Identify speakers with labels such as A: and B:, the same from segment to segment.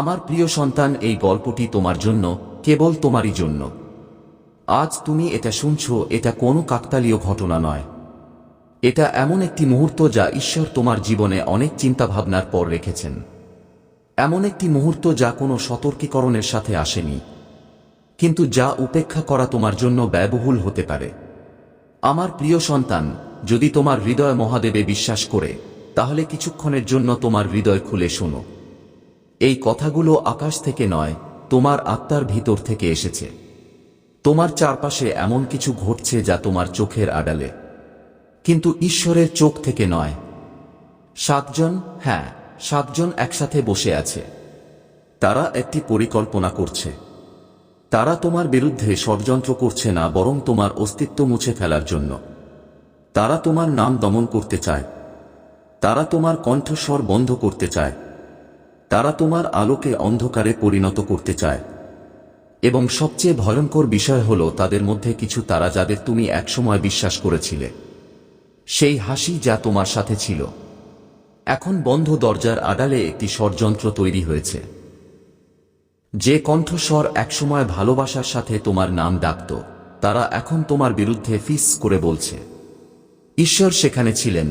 A: আমার প্রিয় সন্তান, এই গল্পটি তোমার জন্য, কেবল তোমারই জন্য। আজ তুমি এটা শুনছ, এটা কোনো কাকতালীয় ঘটনা নয়। এটা এমন একটি মুহূর্ত যা ঈশ্বর তোমার জীবনে অনেক চিন্তাভাবনার পর রেখেছেন। এমন একটি মুহূর্ত যা কোনো সতর্কীকরণের সাথে আসেনি, কিন্তু যা উপেক্ষা করা তোমার জন্য ব্যয়বহুল হতে পারে। আমার প্রিয় সন্তান, যদি তোমার হৃদয় মহাদেবে বিশ্বাস করে, তাহলে কিছুক্ষণের জন্য তোমার হৃদয় খুলে শোনো। এই কথাগুলো আকাশ থেকে নয়, তোমার আত্মার ভিতর থেকে এসেছে। তোমার চারপাশে এমন কিছু ঘটছে যা তোমার চোখের আড়ালে। কিন্তু ঈশ্বরের চোখ থেকে নয়। সাতজন হ্যাঁ সাতজন একসাথে বসে আছে। তারা একটি পরিকল্পনা করছে। তারা তোমার বিরুদ্ধে ষড়যন্ত্র করছে না, বরং তোমার অস্তিত্ব মুছে ফেলার জন্য। তারা তোমার নাম দমন করতে চায়। তারা তোমার কণ্ঠস্বর বন্ধ করতে চায়। তারা তোমার আলোকে অন্ধকারে পরিণত করতে চায়। এবং সবচেয়ে ভয়ঙ্কর বিষয় হল তাদের মধ্যে কিছু তারা যাদের তুমি একসময় বিশ্বাস করেছিলে। সেই হাসি যা তোমার সাথে ছিল। এখন বন্ধ দরজার আড়ালে একটি ষড়যন্ত্র তৈরি হয়েছে। যে কণ্ঠস্বর একসময় ভালোবাসার সাথে তোমার নাম ডাকত, তারা এখন তোমার বিরুদ্ধে ফিস করে বলছে, ঈশ্বর সেখানে ছিলেন।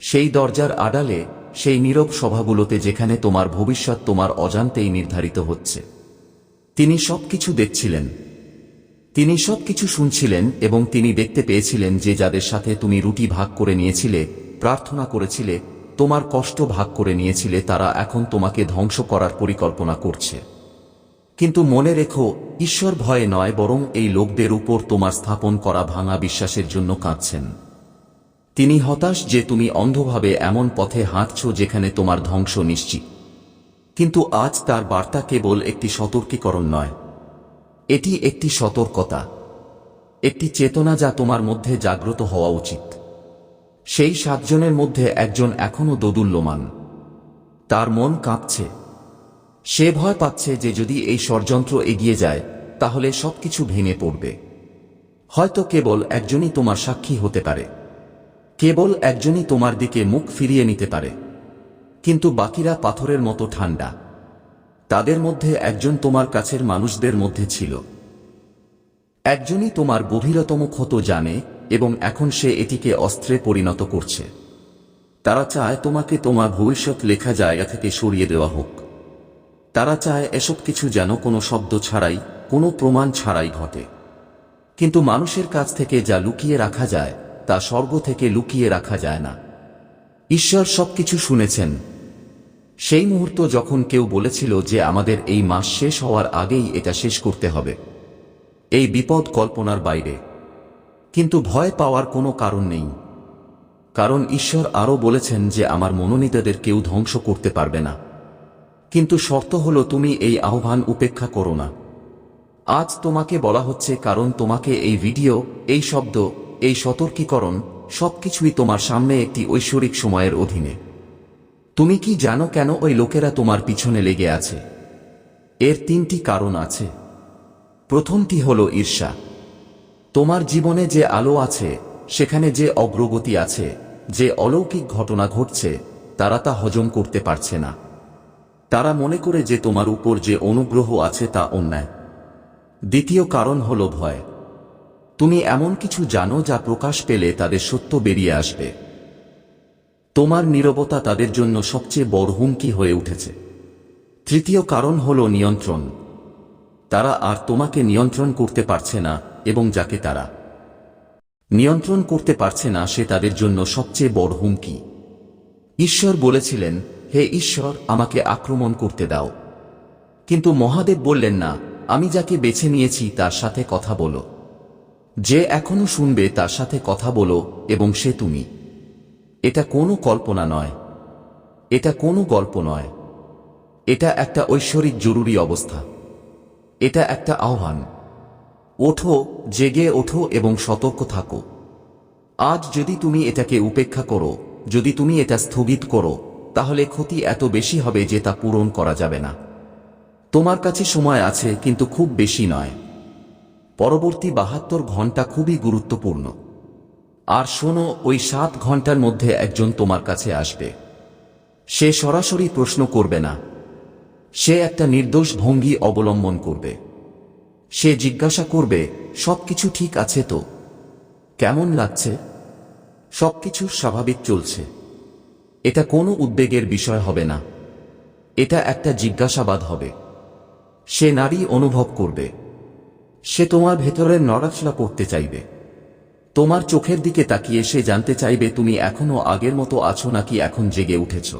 A: সেই দরজার আড়ালে সেই নীরব সভাগুলোতে যেখানে তোমার ভবিষ্যৎ তোমার অজান্তেই নির্ধারিত হচ্ছে। তিনি সবকিছু দেখছিলেন। তিনি সবকিছু শুনছিলেন এবং তিনি দেখতে পেয়েছিলেন যে যাদের সাথে তুমি রুটি ভাগ করে নিয়েছিলে, প্রার্থনা করেছিলে, তোমার কষ্ট ভাগ করে নিয়েছিলে, তারা এখন তোমাকে ধ্বংস করার পরিকল্পনা করছে। কিন্তু মনে রেখো, ঈশ্বর ভয়ে নয় বরং এই লোকদের উপর তোমার স্থাপন করা ভাঙা বিশ্বাসের জন্য কাঁদছেন। তিনি হতাশ যে তুমি অন্ধভাবে এমন পথে হাঁটছ যেখানে তোমার ধ্বংস নিশ্চিত। কিন্তু আজ তার বার্তা কেবল একটি সতর্কীকরণ নয়। এটি একটি সতর্কতা। একটি চেতনা যা তোমার মধ্যে জাগ্রত হওয়া উচিত। সেই সাতজনের মধ্যে একজন এখনও দোদুল্যমান। তার মন কাঁপছে। সে ভয় পাচ্ছে যে যদি এই ষড়যন্ত্র এগিয়ে যায়, তাহলে সবকিছু ভেঙে পড়বে। হয়তো কেবল একজনই তোমার সাক্ষী হতে পারে। কেবল একজনই তোমার দিকে মুখ ফিরিয়ে নিতে পারে। কিন্তু বাকিরা পাথরের মতো ঠান্ডা তাদের মধ্যে একজন তোমার কাছের মানুষদের মধ্যে ছিল। একজনই তোমার গভীরতম ক্ষত জানে এবং এখন সে এটিকে অস্ত্রে পরিণত করছে। তারা চায় তোমাকে তোমার ভবিষ্যৎ লেখা জায়গা থেকে সরিয়ে দেওয়া হোক। তারা চায় এসব কিছু যেন কোনো শব্দ ছাড়াই, কোনো প্রমাণ ছাড়াই ঘটে। কিন্তু মানুষের কাছ থেকে যা লুকিয়ে রাখা যায় তা স্বর্গ থেকে লুকিয়ে রাখা যায় না। ঈশ্বর সবকিছু শুনেছেন। সেই মুহূর্ত যখন কেউ বলেছিল যে আমাদের এই মাস শেষ হওয়ার আগেই এটা শেষ করতে হবে, এই বিপদ কল্পনার বাইরে। কিন্তু ভয় পাওয়ার কোনো কারণ নেই। কারণ ঈশ্বর আরও বলেছেন যে আমার মনোনীতদের কেউ ধ্বংস করতে পারবে না। কিন্তু শর্ত হল তুমি এই আহ্বান উপেক্ষা করো না। আজ তোমাকে বলা হচ্ছে কারণ তোমাকে এই ভিডিও, এই শব্দ এই সতর্কীকরণ সবকিছুই তোমার সামনে একটি ঐশ্বরিক সময়ের অধীনে। তুমি কি জানো কেন ওই লোকেরা তোমার পিছনে লেগে আছে? এর তিনটি কারণ আছে। প্রথমটি হল ঈর্ষা। তোমার জীবনে যে আলো আছে, সেখানে যে অগ্রগতি আছে, যে অলৌকিক ঘটনা ঘটছে, তারা তা হজম করতে পারছে না। তারা মনে করে যে তোমার উপর যে অনুগ্রহ আছে তা অন্যায়। দ্বিতীয় কারণ হল ভয়। তুমি এমন কিছু জানো যা প্রকাশ পেলে তাদের সত্য বেরিয়ে আসবে। তোমার নীরবতা তাদের জন্য সবচেয়ে বড় হুমকি হয়ে উঠেছে। তৃতীয় কারণ হল নিয়ন্ত্রণ। তারা আর তোমাকে নিয়ন্ত্রণ করতে পারছে না এবং যাকে তারা নিয়ন্ত্রণ করতে পারছে না সে তাদের জন্য সবচেয়ে বড় হুমকি। ঈশ্বর বলেছিলেন, হে ঈশ্বর, আমাকে আক্রমণ করতে দাও। কিন্তু মহাদেব বললেন, না, আমি যাকে বেছে নিয়েছি তার সাথে কথা বলো। যে এখনও শুনবে তার সাথে কথা বলো এবং সে তুমি। এটা কোনো কল্পনা নয়। এটা কোনো গল্প নয়। এটা একটা ঐশ্বরিক জরুরি অবস্থা। এটা একটা আহ্বান। ওঠো, জেগে ওঠো এবং সতর্ক থাকো। আজ যদি তুমি এটাকে উপেক্ষা করো, যদি তুমি এটা স্থগিত করো, তাহলে ক্ষতি এত বেশি হবে যে তা পূরণ করা যাবে না। তোমার কাছে সময় আছে, কিন্তু খুব বেশি নয়। পরবর্তী বাহাত্তর ঘণ্টা খুবই গুরুত্বপূর্ণ। আর শোনো, ওই সাত ঘণ্টার মধ্যে একজন তোমার কাছে আসবে। সে সরাসরি প্রশ্ন করবে না। সে একটা নির্দোষ ভঙ্গি অবলম্বন করবে। সে জিজ্ঞাসা করবে, সবকিছু ঠিক আছে তো? কেমন লাগছে? সবকিছু স্বাভাবিক চলছে। এটা কোনো উদ্বেগের বিষয় হবে না। এটা একটা জিজ্ঞাসাবাদ হবে। সে নারী অনুভব করবে। সে তোমার ভেতরের নড়াচড়া করতে চাইবে। তোমার চোখের দিকে তাকিয়ে সে জানতে চাইবে, তুমি এখনও আগের মতো আছো নাকি এখন জেগে উঠেছ।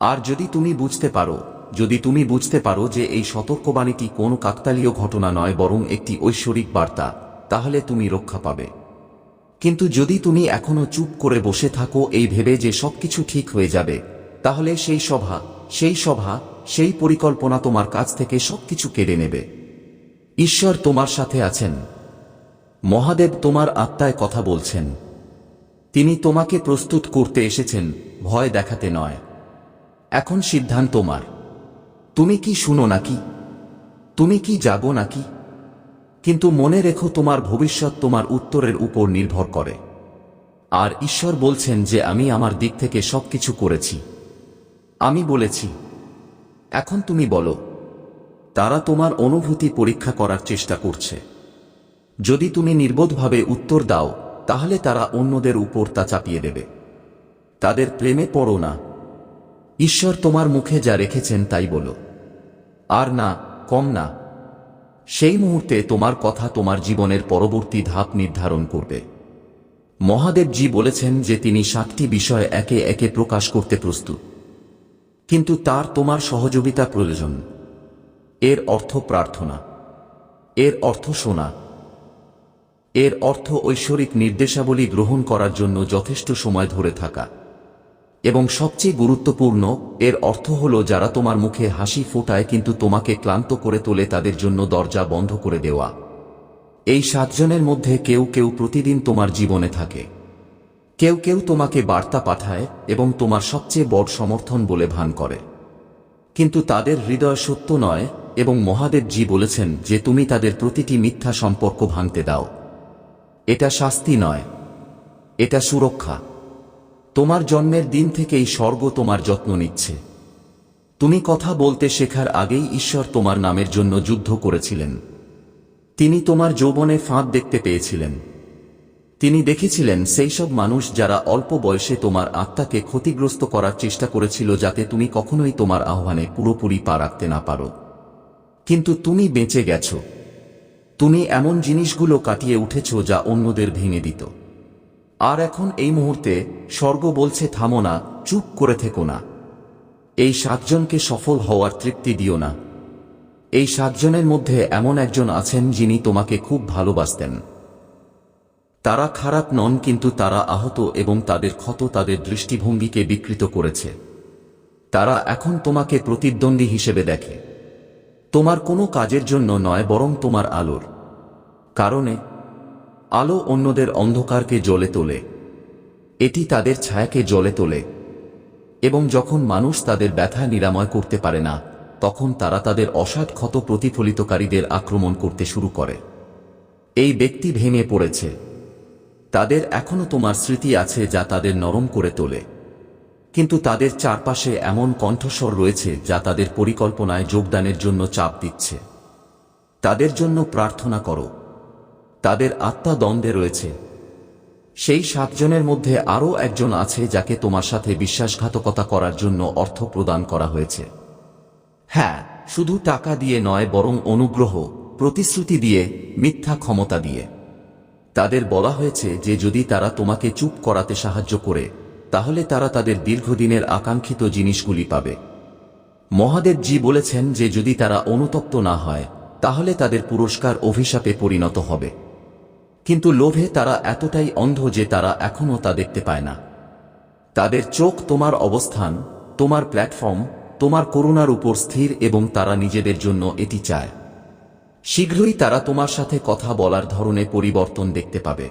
A: আর যদি তুমি বুঝতে পারো, যদি তুমি বুঝতে পারো যে এই সতর্কবাণীটি কোনো কাকতালীয় ঘটনা নয়, বরং একটি ঐশ্বরিক বার্তা, তাহলে তুমি রক্ষা পাবে। কিন্তু যদি তুমি এখনও চুপ করে বসে থাকো, এই ভেবে যে সবকিছু ঠিক হয়ে যাবে, তাহলে সেই সভা সেই সভা, সেই পরিকল্পনা তোমার কাছ থেকে সবকিছু কেড়ে নেবে। ঈশ্বর তোমার সাথে আছেন। মহাদেব তোমার আত্মায় কথা বলছেন। তিনি তোমাকে প্রস্তুত করতে এসেছেন, ভয় দেখাতে নয়। এখন সিদ্ধান্ত তোমার। তুমি কি শুনো নাকি? তুমি কি যাব নাকি? কিন্তু মনে রেখো তোমার ভবিষ্যৎ তোমার উত্তরের উপর নির্ভর করে। আর ঈশ্বর বলছেন যে আমি আমার দিক থেকে সবকিছু করেছি। আমি বলেছি, এখন তুমি বলো। তারা তোমার অনুভূতি পরীক্ষা করার চেষ্টা করছে। যদি তুমি নির্বোধভাবে উত্তর দাও, তাহলে তারা অন্যদের উপর তা চাপিয়ে দেবে। তাদের প্রেমে পড়ো না। ঈশ্বর তোমার মুখে যা রেখেছেন তাই বলো। আর না, কম না। সেই মুহূর্তে তোমার কথা তোমার জীবনের পরবর্তী ধাপ নির্ধারণ করবে। মহাদেবজি বলেছেন যে তিনি সাতটি বিষয় একে একে প্রকাশ করতে প্রস্তুত। কিন্তু তার তোমার সহযোগিতা প্রয়োজন। এর অর্থ প্রার্থনা। এর অর্থ শোনা। এর অর্থ ঐশ্বরিক নির্দেশাবলী গ্রহণ করার জন্য যথেষ্ট সময় ধরে থাকা। এবং সবচেয়ে গুরুত্বপূর্ণ, এর অর্থ হল যারা তোমার মুখে হাসি ফোটায় কিন্তু তোমাকে ক্লান্ত করে তোলে তাদের জন্য দরজা বন্ধ করে দেওয়া। এই সাতজনের মধ্যে কেউ কেউ প্রতিদিন তোমার জীবনে থাকে। কেউ কেউ তোমাকে বার্তা পাঠায় এবং তোমার সবচেয়ে বড় সমর্থন বলে ভান করে। কিন্তু তাদের হৃদয় সত্য নয় এবং মহাদেবজি বলেছেন যে তুমি তাদের প্রতিটি মিথ্যা সম্পর্ক ভাঙতে দাও। এটা শাস্তি নয়। এটা সুরক্ষা। তোমার জন্মের দিন থেকেই স্বর্গ তোমার যত্ন নিচ্ছে। তুমি কথা বলতে শেখার আগেই ঈশ্বর তোমার নামের জন্য যুদ্ধ করেছিলেন। তিনি তোমার যৌবনে ফাঁদ দেখতে পেয়েছিলেন। তিনি দেখেছিলেন সেই সব মানুষ যারা অল্প বয়সে তোমার আত্মাকে ক্ষতিগ্রস্ত করার চেষ্টা করেছিল যাতে তুমি কখনোই তোমার আহ্বানে পুরোপুরি পা রাখতে না পারো। কিন্তু তুমি বেঁচে গেছ। তুমি এমন জিনিসগুলো কাটিয়ে উঠেছ যা অন্যদের ভেঙে দিত। আর এখন এই মুহূর্তে স্বর্গ বলছে, থামো না, চুপ করে থেকো না। এই সাতজনকে সফল হওয়ার তৃপ্তি দিও না। এই সাতজনের মধ্যে এমন একজন আছেন যিনি তোমাকে খুব ভালোবাসতেন। তারা খারাপ নন, কিন্তু তারা আহত এবং তাদের ক্ষত তাদের দৃষ্টিভঙ্গিকে বিকৃত করেছে। তারা এখন তোমাকে প্রতিদ্বন্দ্বী হিসেবে দেখে। তোমার কোনো কাজের জন্য নয়, বরং তোমার আলোর। কারণে, আলো অন্যদের অন্ধকারকে জ্বলে তোলে। এটি তাদের ছায়াকে জ্বলে তোলে। এবং যখন মানুষ তাদের ব্যথা নিরাময় করতে পারে না, তখন তারা তাদের অসাধ ক্ষত প্রতিফলিতকারীদের আক্রমণ করতে শুরু করে। এই ব্যক্তি ভেঙে পড়েছে। তাদের এখনও তোমার স্মৃতি আছে যা তাদের নরম করে তোলে। কিন্তু তাদের চারপাশে এমন কণ্ঠস্বর রয়েছে যা তাদের পরিকল্পনায় যোগদানের জন্য চাপ দিচ্ছে। তাদের জন্য প্রার্থনা করো। তাদের আত্মা দ্বন্দ্বে রয়েছে। সেই সাতজনের মধ্যে আরও একজন আছে যাকে তোমার সাথে বিশ্বাসঘাতকতা করার জন্য অর্থ প্রদান করা হয়েছে। হ্যাঁ শুধু টাকা দিয়ে নয়, বরং অনুগ্রহ, প্রতিশ্রুতি দিয়ে, মিথ্যা ক্ষমতা দিয়ে। তাদের বলা হয়েছে যে যদি তারা তোমাকে চুপ করাতে সাহায্য করে তাহলে তারা তাদের দীর্ঘদিনের আকাঙ্ক্ষিত জিনিসগুলি পাবে। মহাদেবজি বলেছেন যে যদি তারা অনুতপ্ত না হয়, তাহলে তাদের পুরস্কার অভিশাপে পরিণত হবে। কিন্তু লোভে তারা এতটাই অন্ধ যে তারা এখনও তা দেখতে পায় না। তাদের চোখ তোমার অবস্থান, তোমার প্ল্যাটফর্ম, তোমার করুণার উপর স্থির এবং তারা নিজেদের জন্য এটি চায়। শীঘ্রই তারা তোমার সাথে কথা বলার ধরনে পরিবর্তন দেখতে পাবে।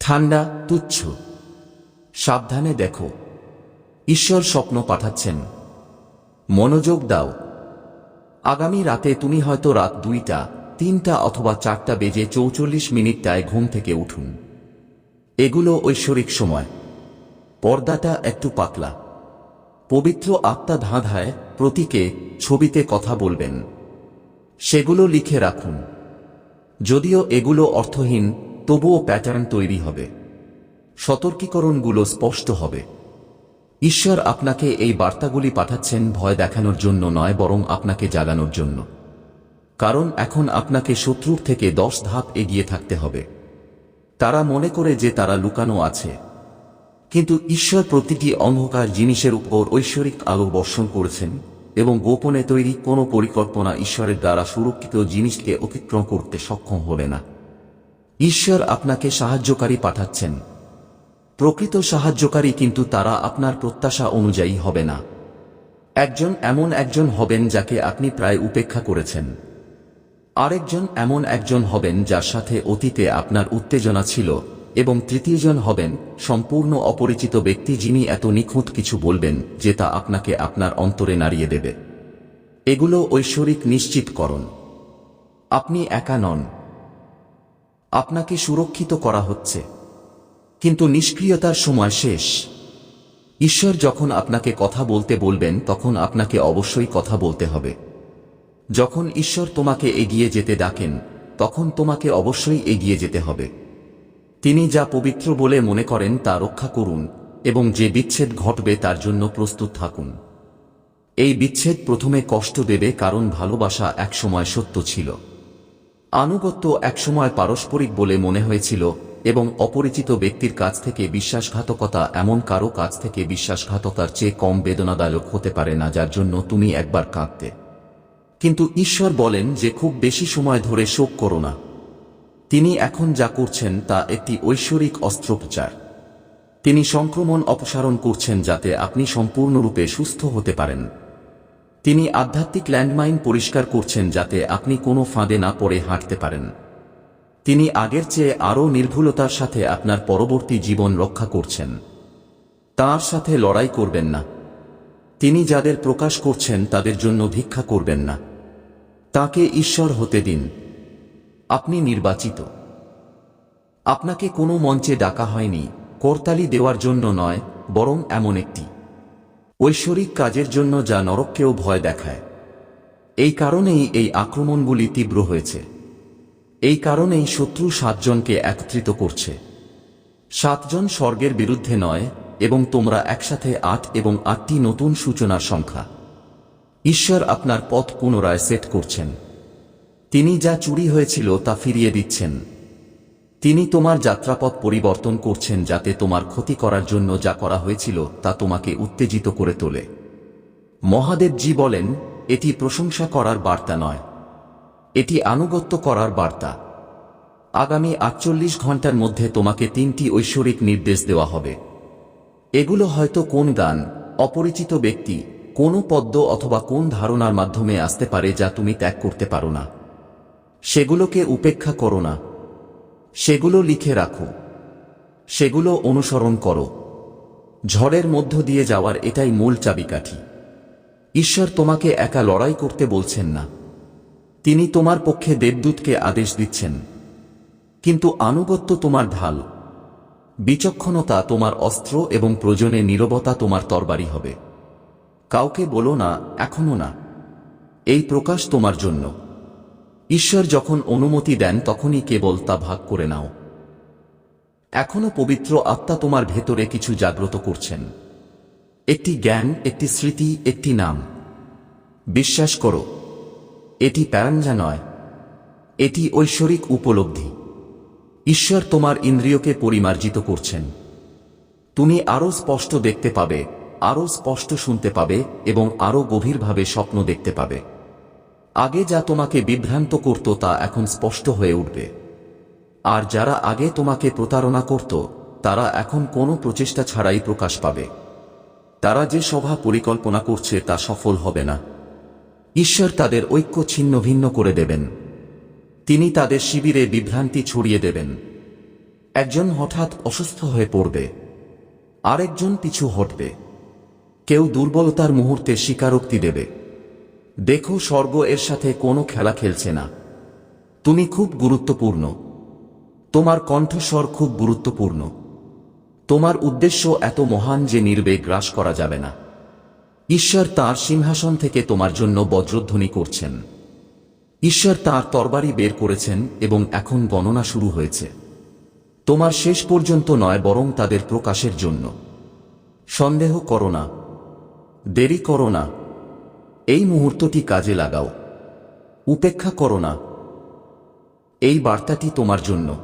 A: ঠান্ডা, তুচ্ছ। সাবধানে দেখো। ঈশ্বর স্বপ্ন পাঠাচ্ছেন। মনোযোগ দাও। আগামী রাতে তুমি হয়তো রাত দুইটা, তিনটা অথবা চারটা বেজে চৌচল্লিশ মিনিটটায় ঘুম থেকে উঠুন। এগুলো ঐশ্বরিক সময়। পর্দাটা একটু পাতলা। পবিত্র আত্মা ধাঁধায় প্রতীকে ছবিতে কথা বলবেন। সেগুলো লিখে রাখুন। যদিও এগুলো অর্থহীন, তবুও প্যাটার্ন তৈরি হবে। সতর্কীকরণগুলো স্পষ্ট হবে। ঈশ্বর আপনাকে এই বার্তাগুলি পাঠাচ্ছেন ভয় দেখানোর জন্য নয়, বরং আপনাকে জাগানোর জন্য। কারণ এখন আপনাকে শত্রুর থেকে দশ ধাপ এগিয়ে থাকতে হবে। তারা মনে করে যে তারা লুকানো আছে। কিন্তু ঈশ্বর প্রতিটি অন্ধকার জিনিসের উপর ঐশ্বরিক আলো বর্ষণ করেছেন এবং গোপনে তৈরি কোনো পরিকল্পনা ঈশ্বরের দ্বারা সুরক্ষিত জিনিসকে অতিক্রম করতে সক্ষম হবে না। ঈশ্বর আপনাকে সাহায্যকারী পাঠাচ্ছেন। প্রকৃত সাহায্যকারী কিন্তু তারা আপনার প্রত্যাশা অনুযায়ী হবে না। একজন এমন একজন হবেন যাকে আপনি প্রায় উপেক্ষা করেছেন। আরেকজন এমন একজন হবেন যার সাথে অতীতে আপনার উত্তেজনা ছিল এবং তৃতীয়জন হবেন সম্পূর্ণ অপরিচিত ব্যক্তি যিনি এত নিখুঁত কিছু বলবেন যে তা আপনাকে আপনার অন্তরে নাড়িয়ে দেবে। এগুলো ঐশ্বরিক নিশ্চিতকরণ। আপনি একা নন। আপনাকে সুরক্ষিত করা হচ্ছে। কিন্তু নিষ্ক্রিয়তার সময় শেষ। ঈশ্বর যখন আপনাকে কথা বলতে বলবেন, তখন আপনাকে অবশ্যই কথা বলতে হবে। যখন ঈশ্বর তোমাকে এগিয়ে যেতে ডাকেন, তখন তোমাকে অবশ্যই এগিয়ে যেতে হবে। তিনি যা পবিত্র বলে মনে করেন, তা রক্ষা করুন এবং যে বিচ্ছেদ ঘটবে, তার জন্য প্রস্তুত থাকুন। এই বিচ্ছেদ প্রথমে কষ্ট দেবে, কারণ ভালোবাসা একসময় সত্য ছিল। আনুগত্য একসময় পারস্পরিক বলে মনে হয়েছিল এবং অপরিচিত ব্যক্তির কাছ থেকে বিশ্বাসঘাতকতা এমন কারও কাছ থেকে বিশ্বাসঘাতকতার চেয়ে কম বেদনাদায়ক হতে পারে না, যার জন্য তুমি একবার কাঁদতে। কিন্তু ঈশ্বর বলেন যে খুব বেশি সময় ধরে শোক করো না। তিনি এখন যা করছেন তা একটি ঐশ্বরিক অস্ত্রোপচার। তিনি সংক্রমণ অপসারণ করছেন যাতে আপনি সম্পূর্ণরূপে সুস্থ হতে পারেন। তিনি আধ্যাত্মিক ল্যান্ডমাইন পরিষ্কার করছেন যাতে আপনি কোনো ফাঁদে না পড়ে হাঁটতে পারেন। তিনি আগের চেয়ে আরও নির্ভুলতার সাথে আপনার পরবর্তী জীবন রক্ষা করছেন। তার সাথে লড়াই করবেন না। তিনি যাদের প্রকাশ করছেন তাদের জন্য ভিক্ষা করবেন না। তাকে ঈশ্বর হতে দিন। আপনি নির্বাচিত। আপনাকে কোনো মঞ্চে ডাকা হয়নি, করতালি দেওয়ার জন্য নয়, বরং এমন একটি। ঐশ্বরিক কাজের জন্য যা নরককেও ভয় দেখায়। এই কারণেই এই আক্রমণগুলি তীব্র হয়েছে। এই কারণেই শত্রু সাতজনকে একত্রিত করছে। সাতজন স্বর্গের বিরুদ্ধে নয়, এবং তোমরা একসাথে আট এবং আটটি নতুন সূচনার সংখ্যা। ঈশ্বর আপনার পথ পুনরায় সেট করছেন। তিনি যা চুরি হয়েছিল তা ফিরিয়ে দিচ্ছেন। তিনি তোমার যাত্রাপথ পরিবর্তন করছেন যাতে তোমার ক্ষতি করার জন্য যা করা হয়েছিল তা তোমাকে উত্তেজিত করে তোলে। মহাদেবজি বলেন, এটি প্রশংসা করার বার্তা নয়। এটি আনুগত্য করার বার্তা। আগামী আটচল্লিশ ঘণ্টার মধ্যে তোমাকে তিনটি ঐশ্বরিক নির্দেশ দেওয়া হবে। এগুলো হয়তো কোন গান, অপরিচিত ব্যক্তি, কোনো পদ্ম অথবা কোন ধারণার মাধ্যমে আসতে পারে যা তুমি ত্যাগ করতে পারো না। সেগুলোকে উপেক্ষা করো না। সেগুলো লিখে রাখো। সেগুলো অনুসরণ করো। ঝড়ের মধ্য দিয়ে যাওয়ার এটাই মূল চাবিকাঠি। ঈশ্বর তোমাকে একা লড়াই করতে বলছেন না। তিনি তোমার পক্ষে দেবদূতকে আদেশ দিচ্ছেন। কিন্তু আনুগত্য তোমার ঢাল। বিচক্ষণতা তোমার অস্ত্র এবং প্রয়োজনে নীরবতা তোমার তরবারি হবে। কাউকে বলো না, এখনও না। এই প্রকাশ তোমার জন্য। ঈশ্বর যখন অনুমতি দেন, তখনই কেবল তা ভাগ করে নাও। এখনও পবিত্র আত্মা তোমার ভেতরে কিছু জাগ্রত করছেন। একটি জ্ঞান, একটি স্মৃতি, একটি নাম। বিশ্বাস করো এটি প্যারাঞ্জা নয়, এটি ঐশ্বরিক উপলব্ধি। ঈশ্বর তোমার ইন্দ্রিয়কে পরিমার্জিত করছেন। তুমি আরও স্পষ্ট দেখতে পাবে, আরও স্পষ্ট শুনতে পাবে এবং আরও গভীরভাবে স্বপ্ন দেখতে পাবে। আগে যা তোমাকে বিভ্রান্ত করত তা এখন স্পষ্ট হয়ে উঠবে। আর যারা আগে তোমাকে প্রতারণা করত, তারা এখন কোনো প্রচেষ্টা ছাড়াই প্রকাশ পাবে। তারা যে সভা পরিকল্পনা করছে তা সফল হবে না। ঈশ্বর তাদের ঐক্য ছিন্ন ভিন্ন করে দেবেন। তিনি তাদের শিবিরে বিভ্রান্তি ছড়িয়ে দেবেন। একজন হঠাৎ অসুস্থ হয়ে পড়বে। আরেকজন পিছু হটবে। কেউ দুর্বলতার মুহূর্তে স্বীকারোক্তি দেবে। দেখো, স্বর্গ এর সাথে কোনো খেলা খেলছে না। তুমি খুব গুরুত্বপূর্ণ। তোমার কণ্ঠস্বর খুব গুরুত্বপূর্ণ। তোমার উদ্দেশ্য এত মহান যে নির্বে গ্রাস করা যাবে না। ঈশ্বর তার সিংহাসন থেকে তোমার জন্য বজ্রধ্বনি করছেন। ঈশ্বর তার তরবারি বের করেছেন এবং এখন গণনা শুরু হয়েছে। তোমার শেষ পর্যন্ত নয়, বরং তাদের প্রকাশের জন্য। সন্দেহ করো না। দেরি করো না। এই মুহূর্তটি কাজে লাগাও। উপেক্ষা করো না। এই বার্তাটি তোমার জন্য।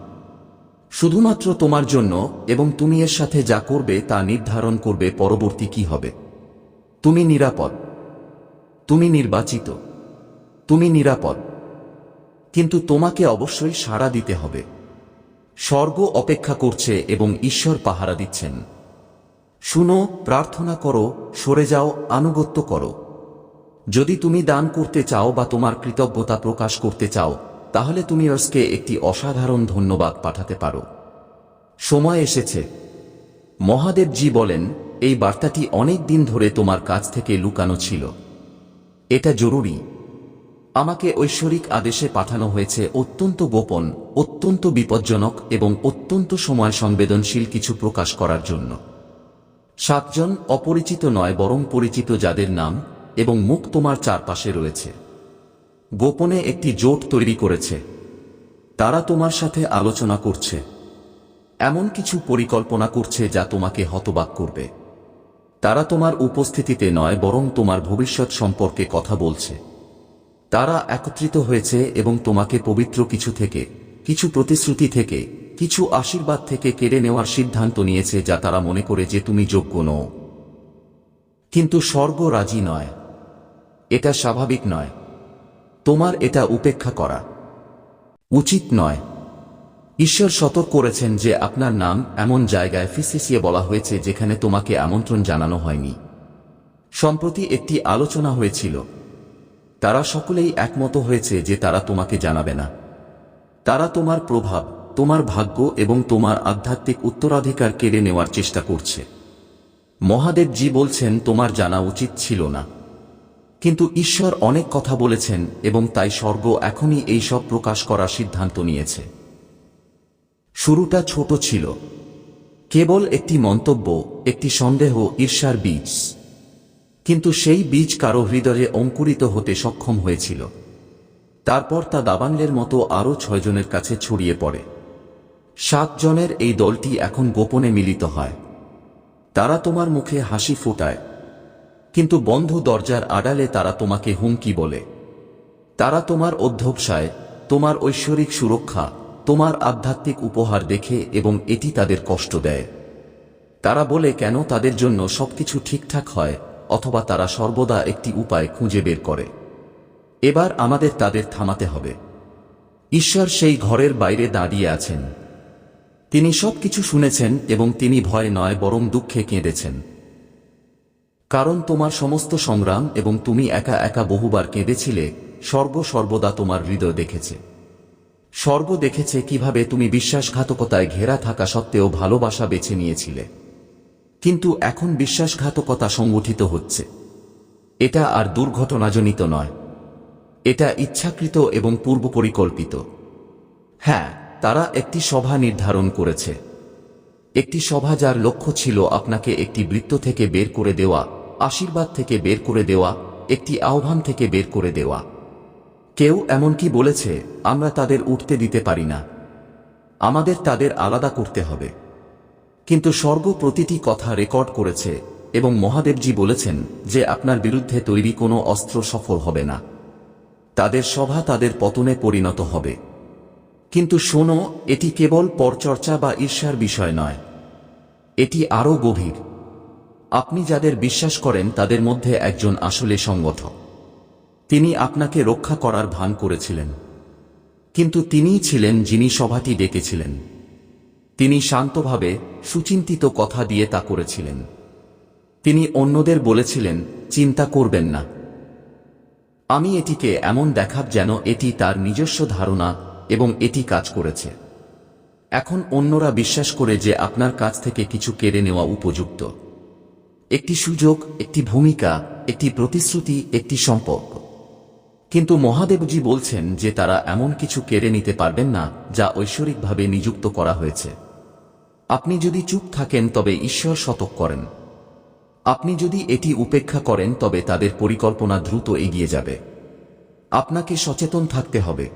A: শুধুমাত্র তোমার জন্য এবং তুমি এর সাথে যা করবে তা নির্ধারণ করবে পরবর্তী কি হবে। তুমি নিরাপদ। তুমি নির্বাচিত। তুমি নিরাপদ। কিন্তু তোমাকে অবশ্যই সাড়া দিতে হবে। স্বর্গ অপেক্ষা করছে এবং ঈশ্বর পাহারা দিচ্ছেন। শুনো, প্রার্থনা করো, সরে যাও, আনুগত্য করো। যদি তুমি দান করতে চাও বা তোমার কৃতজ্ঞতা প্রকাশ করতে চাও, তাহলে তুমি অর্সকে একটি অসাধারণ ধন্যবাদ পাঠাতে পারো। সময় এসেছে। মহাদেবজি বলেন এই বার্তাটি অনেক দিন ধরে তোমার কাছ থেকে লুকানো ছিল। এটা জরুরি। আমাকে ঐশ্বরিক আদেশে পাঠানো হয়েছে অত্যন্ত গোপন, অত্যন্ত বিপজ্জনক এবং অত্যন্ত সময় সংবেদনশীল কিছু প্রকাশ করার জন্য। সাতজন অপরিচিত নয় বরং পরিচিত যাদের নাম এবং মুখ তোমার চারপাশে রয়েছে। গোপনে একটি জোট তৈরি করেছে। তারা তোমার সাথে আলোচনা করছে। এমন কিছু পরিকল্পনা করছে যা তোমাকে হতবাক করবে। তারা তোমার উপস্থিতিতে নয়, বরং তোমার ভবিষ্যৎ সম্পর্কে কথা বলছে। তারা একত্রিত হয়েছে এবং তোমাকে পবিত্র কিছু থেকে, কিছু প্রতিশ্রুতি থেকে, কিছু আশীর্বাদ থেকে কেড়ে নেওয়ার সিদ্ধান্ত নিয়েছে যা তারা মনে করে যে তুমি যোগ্য নও। কিন্তু স্বর্গ রাজি নয়। এটা স্বাভাবিক নয়। তোমার এটা উপেক্ষা করা উচিত নয়। ঈশ্বর সতর্ক করেছেন যে আপনার নাম এমন জায়গায় ফিসিসিয়ে বলা হয়েছে যেখানে তোমাকে আমন্ত্রণ জানানো হয়নি। সম্প্রতি একটি আলোচনা হয়েছিল। তারা সকলেই একমত হয়েছে যে তারা তোমাকে জানাবে না। তারা তোমার প্রভাব, তোমার ভাগ্য এবং তোমার আধ্যাত্মিক উত্তরাধিকার কেড়ে নেওয়ার চেষ্টা করছে। মহাদেবজি বলছেন, তোমার জানা উচিত ছিল না। কিন্তু ঈশ্বর অনেক কথা বলেছেন এবং তাই স্বর্গ এখনই এই সব প্রকাশ করার সিদ্ধান্ত নিয়েছে। শুরুটা ছোট ছিল। কেবল একটি মন্তব্য, একটি সন্দেহ, ঈর্ষার বীজ। কিন্তু সেই বীজ কারও হৃদয়ে অঙ্কুরিত হতে সক্ষম হয়েছিল। তারপর তা দাবানলের মতো আরও ছয়জনের কাছে ছড়িয়ে পড়ে। সাতজনের এই দলটি এখন গোপনে মিলিত হয়। তারা তোমার মুখে হাসি ফোটায়। কিন্তু বন্ধ দরজার আড়ালে তারা তোমাকে হুমকি বলে। তারা তোমার অধ্যবসায়, তোমার ঐশ্বরিক সুরক্ষা তোমার আধ্যাত্মিক উপহার দেখে এবং এটি তাদের কষ্ট দেয়। তারা বলে, কেন তাদের জন্য সবকিছু ঠিকঠাক হয় অথবা তারা সর্বদা একটি উপায় খুঁজে বের করে? এবার আমাদের তাদের থামাতে হবে। ঈশ্বর সেই ঘরের বাইরে দাঁড়িয়ে আছেন। তিনি সবকিছু শুনেছেন এবং তিনি ভয় নয়, বরং দুঃখে কেঁদেছেন। কারণ তোমার সমস্ত সংগ্রাম এবং তুমি একা একা বহুবার কেঁদেছিলে স্বর্গ সর্বদা তোমার হৃদয় দেখেছে। স্বর্গ দেখেছে কীভাবে তুমি বিশ্বাসঘাতকতায় ঘেরা থাকা সত্ত্বেও ভালোবাসা বেছে নিয়েছিলে। কিন্তু এখন বিশ্বাসঘাতকতা সংগঠিত হচ্ছে। এটা আর দুর্ঘটনাজনিত নয়। এটা ইচ্ছাকৃত এবং পূর্বপরিকল্পিত। হ্যাঁ তারা একটি সভা নির্ধারণ করেছে। একটি সভা যার লক্ষ্য ছিল আপনাকে একটি বৃত্ত থেকে বের করে দেওয়া, আশীর্বাদ থেকে বের করে দেওয়া, একটি আহ্বান থেকে বের করে দেওয়া। কেউ এমনকি বলেছে, আমরা তাদের উঠতে দিতে পারি না। আমাদের তাদের আলাদা করতে হবে। কিন্তু স্বর্গ প্রতিটি কথা রেকর্ড করেছে এবং মহাদেবজি বলেছেন যে আপনার বিরুদ্ধে তৈরি কোনো অস্ত্র সফল হবে না। তাদের সভা তাদের পতনে পরিণত হবে। কিন্তু শোনো, এটি কেবল পরচর্চা বা ঈর্ষার বিষয় নয়। এটি আরও গভীর। আপনি যাদের বিশ্বাস করেন, তাদের মধ্যে একজন আসলে সংগঠক তিনি আপনাকে রক্ষা করার ভান করেছিলেন। কিন্তু তিনিই ছিলেন যিনি সভাটি ডেকেছিলেন। তিনি শান্তভাবে সুচিন্তিত কথা দিয়ে তা করেছিলেন। তিনি অন্যদের বলেছিলেন, চিন্তা করবেন না। আমি এটিকে এমন দেখাব যেন এটি তার নিজস্ব ধারণা এবং এটি কাজ করেছে। এখন অন্যরা বিশ্বাস করে যে আপনার কাছ থেকে কিছু কেড়ে নেওয়া উপযুক্ত। একটি সুযোগ, একটি ভূমিকা, একটি প্রতিশ্রুতি, একটি সম্পর্ক। কিন্তু মহাদেবজি বলছেন যে তারা এমন কিছু কেড়ে নিতে পারবেন না, যা ঐশ্বরিকভাবে নিযুক্ত করা হয়েছে। আপনি যদি চুপ থাকেন, তবে ঈশ্বর শতক করেন। আপনি যদি এটি উপেক্ষা করেন, তবে তাদের পরিকল্পনা দ্রুত এগিয়ে যাবে। আপনাকে সচেতন থাকতে হবে।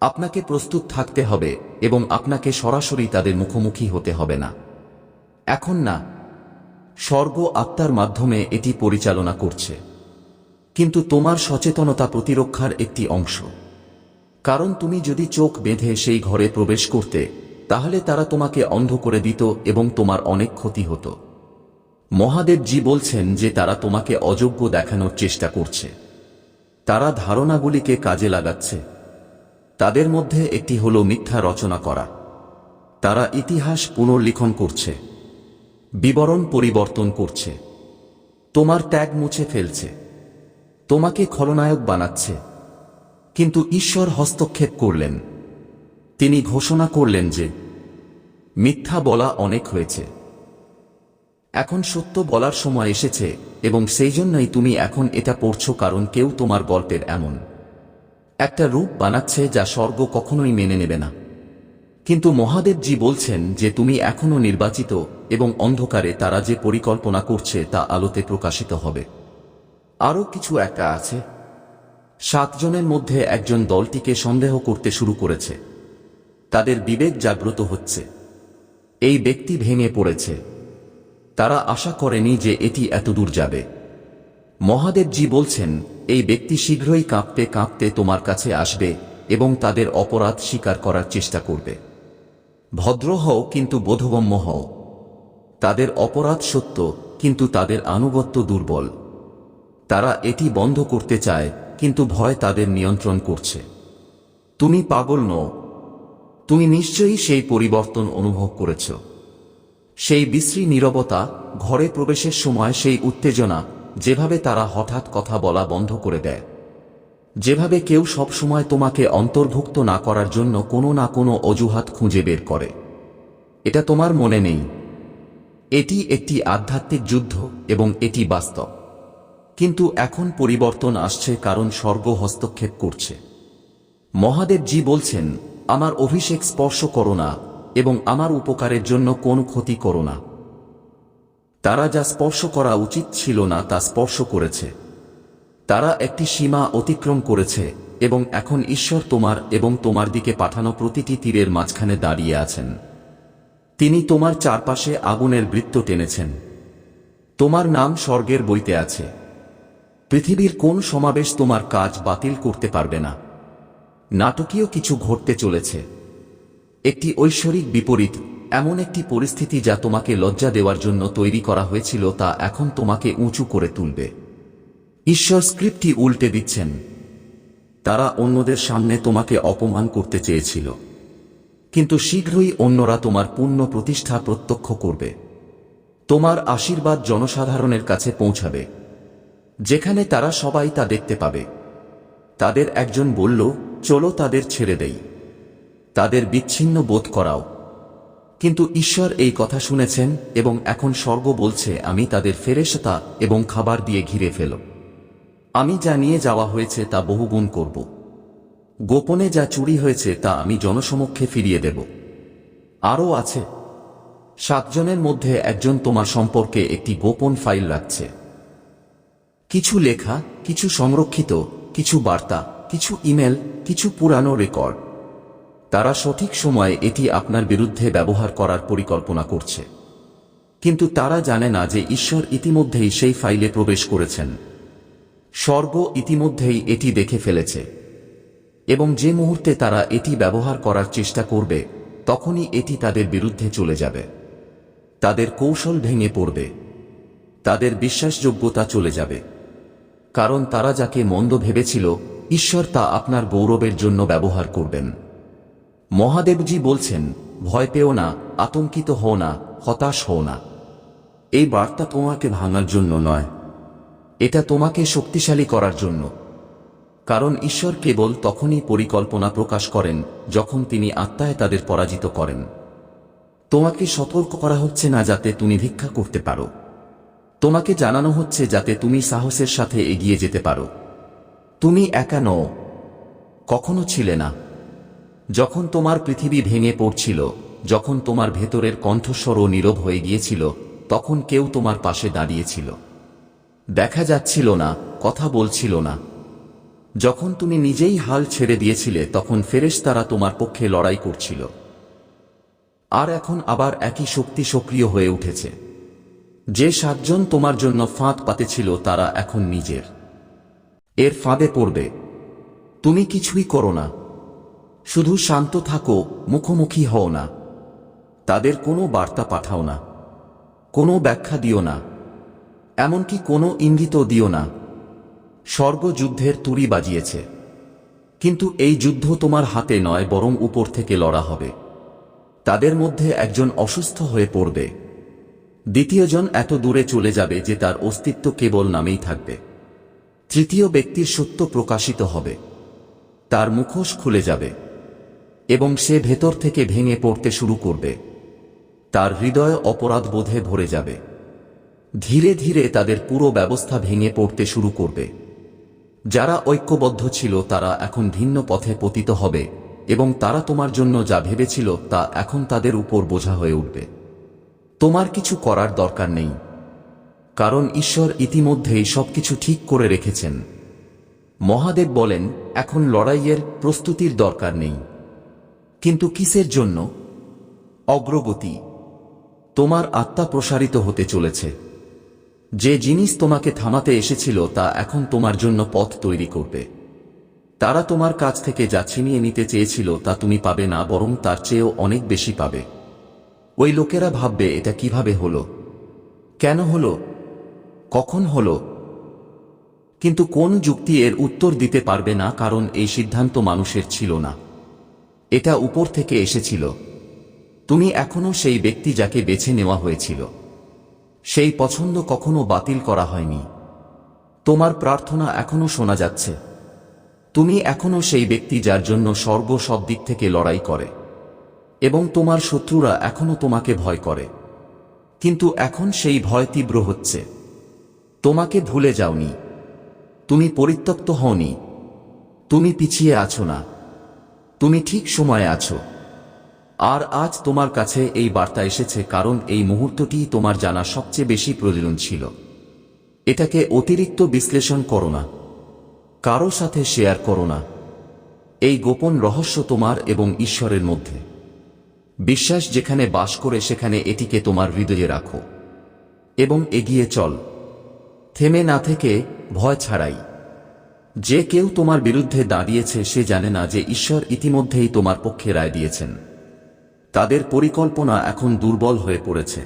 A: আপনাকে প্রস্তুত থাকতে হবে, এবং আপনাকে সরাসরি তাদের মুখোমুখি হতে হবে না। এখন না। স্বর্গ আত্মার মাধ্যমে এটি পরিচালনা করছে। কিন্তু তোমার সচেতনতা প্রতিরক্ষার একটি অংশ। কারণ তুমি যদি চোখ বেঁধে সেই ঘরে প্রবেশ করতে, তাহলে তারা তোমাকে অন্ধ করে দিত এবং তোমার অনেক ক্ষতি হতো। মহাদেবজি বলছেন যে তারা তোমাকে অযোগ্য দেখানোর চেষ্টা করছে। তারা ধারণাগুলিকে কাজে লাগাচ্ছে। তাদের মধ্যে একটি হল মিথ্যা রচনা করা। তারা ইতিহাস পুনর্লিখন করছে। বিবরণ পরিবর্তন করছে। তোমার ট্যাগ মুছে ফেলছে। তোমাকে খলনায়ক বানাচ্ছে। কিন্তু ঈশ্বর হস্তক্ষেপ করলেন। তিনি ঘোষণা করলেন যে, মিথ্যা বলা অনেক হয়েছে। এখন সত্য বলার সময় এসেছে, এবং সেই জন্যই তুমি এখন এটা পড়ছ কারণ কেউ তোমার গল্পের এমন একটা রূপ বানাচ্ছে যা স্বর্গ কখনোই মেনে নেবে না। কিন্তু মহাদেবজি বলছেন যে, তুমি এখনও নির্বাচিত এবং অন্ধকারে তারা যে পরিকল্পনা করছে তা আলোতে প্রকাশিত হবে। আরও কিছু একটা আছে। সাতজনের মধ্যে একজন দলটিকে সন্দেহ করতে শুরু করেছে। তাদের বিবেক জাগ্রত হচ্ছে। এই ব্যক্তি ভেঙে পড়েছে। তারা আশা করেনি যে এটি এতদূর যাবে। মহাদেবজি বলছেন, এই ব্যক্তি শীঘ্রই কাঁপতে কাঁপতে তোমার কাছে আসবে এবং তাদের অপরাধ স্বীকার করার চেষ্টা করবে। ভদ্র হও কিন্তু বোধগম্য হও। তাদের অপরাধ সত্য, কিন্তু তাদের আনুগত্য দুর্বল। তারা এটি বন্ধ করতে চায়, কিন্তু ভয় তাদের নিয়ন্ত্রণ করছে। তুমি পাগল নও। তুমি নিশ্চয়ই সেই পরিবর্তন অনুভব করেছ। সেই বিশ্রী নীরবতা, ঘরে প্রবেশের সময় সেই উত্তেজনা, যেভাবে তারা হঠাৎ কথা বলা বন্ধ করে দেয়। যেভাবে কেউ সব সময় তোমাকে অন্তর্ভুক্ত না করার জন্য কোনো না কোনো অজুহাত খুঁজে বের করে। এটা তোমার মনে নেই। এটি একটি আধ্যাত্মিক যুদ্ধ এবং এটি বাস্তব। কিন্তু এখন পরিবর্তন আসছে কারণ স্বর্গ হস্তক্ষেপ করছে। মহাদেবজি বলছেন, আমার অভিষেক স্পর্শ করো না এবং আমার উপকারের জন্য কোন ক্ষতি করো না। তারা যা স্পর্শ করা উচিত ছিল না তা স্পর্শ করেছে। তারা একটি সীমা অতিক্রম করেছে এবং এখন ঈশ্বর তোমার এবং তোমার দিকে পাঠানো প্রতিটি তীরের মাঝখানে দাঁড়িয়ে আছেন। তিনি তোমার চারপাশে আগুনের বৃত্ত টেনেছেন। তোমার নাম স্বর্গের বইতে আছে। পৃথিবীর কোন সমাবেশ তোমার কাজ বাতিল করতে পারবে না। নাটকীয় কিছু ঘটতে চলেছে। একটি ঐশ্বরিক বিপরীত, এমন একটি পরিস্থিতি যা তোমাকে লজ্জা দেওয়ার জন্য তৈরি করা হয়েছিল তা এখন তোমাকে উঁচু করে তুলবে। ঈশ্বর স্ক্রিপ্টটি উল্টে দিচ্ছেন। তারা অন্যদের সামনে তোমাকে অপমান করতে চেয়েছিল। কিন্তু শীঘ্রই অন্যরা তোমার পূর্ণ প্রতিষ্ঠা প্রত্যক্ষ করবে। তোমার আশীর্বাদ জনসাধারণের কাছে পৌঁছাবে। যেখানে তারা সবাই তা দেখতে পাবে। তাদের একজন বলল, চলো তাদের ছেড়ে দেই। তাদের বিচ্ছিন্ন বোধ করাও। কিন্তু ঈশ্বর এই কথা শুনেছেন এবং এখন স্বর্গ বলছে, আমি তাদের ফেরেশতা এবং খাবার দিয়ে ঘিরে ফেল। আমি যা নিয়ে যাওয়া হয়েছে তা বহুগুণ করব। গোপনে যা চুরি হয়েছে তা আমি জনসমক্ষে ফিরিয়ে দেব। আরও আছে। সাতজনের মধ্যে একজন তোমার সম্পর্কে একটি গোপন ফাইল রাখছে। কিছু লেখা, কিছু সংরক্ষিত, কিছু বার্তা, কিছু ইমেল, কিছু পুরানো রেকর্ড। তারা সঠিক সময়ে এটি আপনার বিরুদ্ধে ব্যবহার করার পরিকল্পনা করছে। কিন্তু তারা জানে না যে ঈশ্বর ইতিমধ্যেই সেই ফাইলে প্রবেশ করেছেন। স্বর্গ ইতিমধ্যেই এটি দেখে ফেলেছে। এবং যে মুহূর্তে তারা এটি ব্যবহার করার চেষ্টা করবে, তখনই এটি তাদের বিরুদ্ধে চলে যাবে। তাদের কৌশল ভেঙে পড়বে। তাদের বিশ্বাসযোগ্যতা চলে যাবে। কারণ তারা যাকে মন্দ ভেবেছিল, ঈশ্বর তা আপনার গৌরবের জন্য ব্যবহার করবেন। মহাদেবজি বলছেন, ভয় পেও না, আতঙ্কিত হও না, হতাশ হও না। এই বার্তা তোমাকে ভাঙার জন্য নয়। এটা তোমাকে শক্তিশালী করার জন্য। কারণ ঈশ্বর কেবল তখনই পরিকল্পনা প্রকাশ করেন, যখন তিনি আত্মায় তাদের পরাজিত করেন। তোমাকে সতর্ক করা হচ্ছে না যাতে তুমি ভিক্ষা করতে পারো। তোমাকে জানানো হচ্ছে যাতে তুমি সাহসের সাথে এগিয়ে যেতে পারো। তুমি একা নও। কখনো ছিলে না। যখন তোমার পৃথিবী ভেঙে পড়ছিল, যখন তোমার ভেতরের কণ্ঠস্বরও নীরব হয়ে গিয়েছিল, তখন কেউ তোমার পাশে দাঁড়িয়েছিল। দেখা যাচ্ছিল না, কথা বলছিল না। যখন তুমি নিজেই হাল ছেড়ে দিয়েছিলে, তখন ফেরেশ তারা তোমার পক্ষে লড়াই করছিল। আর এখন আবার একই শক্তি সক্রিয় হয়ে উঠেছে। যে সাতজন তোমার জন্য ফাঁদ পাতেছিল তারা এখন নিজের। এর ফাঁদে পড়বে। তুমি কিছুই করো না। শুধু শান্ত থাকো, মুখোমুখি হও না। তাদের কোনো বার্তা পাঠাও না। কোনো ব্যাখ্যা দিও না। এমনকি কোনো ইঙ্গিত দিও না। স্বর্গযুদ্ধের তুড়ি বাজিয়েছে। কিন্তু এই যুদ্ধ তোমার হাতে নয়, বরং উপর থেকে লড়া হবে। তাদের মধ্যে একজন অসুস্থ হয়ে পড়বে। দ্বিতীয়জন এত দূরে চলে যাবে যে তার অস্তিত্ব কেবল নামেই থাকবে। তৃতীয় ব্যক্তির সত্য প্রকাশিত হবে। তার মুখোশ খুলে যাবে। এবং সে ভেতর থেকে ভেঙে পড়তে শুরু করবে। তার হৃদয় অপরাধ বোধে ভরে যাবে। ধীরে ধীরে তাদের পুরো ব্যবস্থা ভেঙে পড়তে শুরু করবে। যারা ঐক্যবদ্ধ ছিল তারা এখন ভিন্ন পথে পতিত হবে এবং তারা তোমার জন্য যা ভেবেছিল তা এখন তাদের উপর বোঝা হয়ে উঠবে। তোমার কিছু করার দরকার নেই। কারণ ঈশ্বর ইতিমধ্যেই সবকিছু ঠিক করে রেখেছেন। মহাদেব বলেন, এখন লড়াইয়ের প্রস্তুতির দরকার নেই। কিন্তু কিসের জন্য? অগ্রগতি। তোমার আত্মা প্রসারিত হতে চলেছে। যে জিনিস তোমাকে থামাতে এসেছিল তা এখন তোমার জন্য পথ তৈরি করবে। তারা তোমার কাছ থেকে যা ছিনিয়ে নিতে চেয়েছিল তা তুমি পাবে না, বরং তার চেয়েও অনেক বেশি পাবে। ওই লোকেরা ভাববে, এটা কীভাবে হলো? কেন হলো? কখন হলো? কিন্তু কোন যুক্তি এর উত্তর দিতে পারবে না, কারণ এই সিদ্ধান্ত মানুষের ছিল না। এটা উপর থেকে এসেছিল। তুমি এখনও সেই ব্যক্তি যাকে বেছে নেওয়া হয়েছিল। সেই পছন্দ কখনো বাতিল করা হয়নি। তোমার প্রার্থনা এখনও শোনা যাচ্ছে। তুমি এখনও সেই ব্যক্তি যার জন্য স্বর্গ সব দিক থেকে লড়াই করে। এবং তোমার শত্রুরা এখনও তোমাকে ভয় করে। কিন্তু এখন সেই ভয় তীব্র হচ্ছে। তোমাকে ভুলে যাওনি। তুমি পরিত্যক্ত হওনি। তুমি পিছিয়ে আছো না। তুমি ঠিক সময়ে আছো। আর আজ তোমার কাছে এই বার্তা এসেছে কারণ এই মুহূর্তটি তোমার জানা সবচেয়ে বেশি প্রয়োজন ছিল। এটাকে অতিরিক্ত বিশ্লেষণ করো না। কারও সাথে শেয়ার করো না। এই গোপন রহস্য তোমার এবং ঈশ্বরের মধ্যে। বিশ্বাস যেখানে বাস করে সেখানে এটিকে তোমার হৃদয়ে রাখো। এবং এগিয়ে চল। থেমে না থেকে ভয় ছাড়াই। যে কেউ তোমার বিরুদ্ধে দাঁড়িয়েছে সে জানে না যে ঈশ্বর ইতিমধ্যেই তোমার পক্ষে রায় দিয়েছেন। তাদের পরিকল্পনা এখন দুর্বল হয়ে পড়েছে।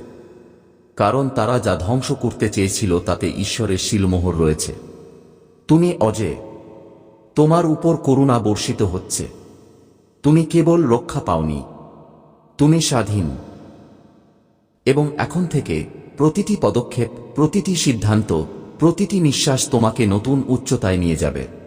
A: কারণ তারা যা ধ্বংস করতে চেয়েছিল তাতে ঈশ্বরের শিলমোহর রয়েছে। তুমি অজে। তোমার উপর করুণা বর্ষিত হচ্ছে। তুমি কেবল রক্ষা পাওনি। তুমি স্বাধীন। এবং এখন থেকে প্রতিটি পদক্ষেপ, প্রতিটি সিদ্ধান্ত, প্রতিটি নিঃশ্বাস তোমাকে নতুন উচ্চতায় নিয়ে যাবে।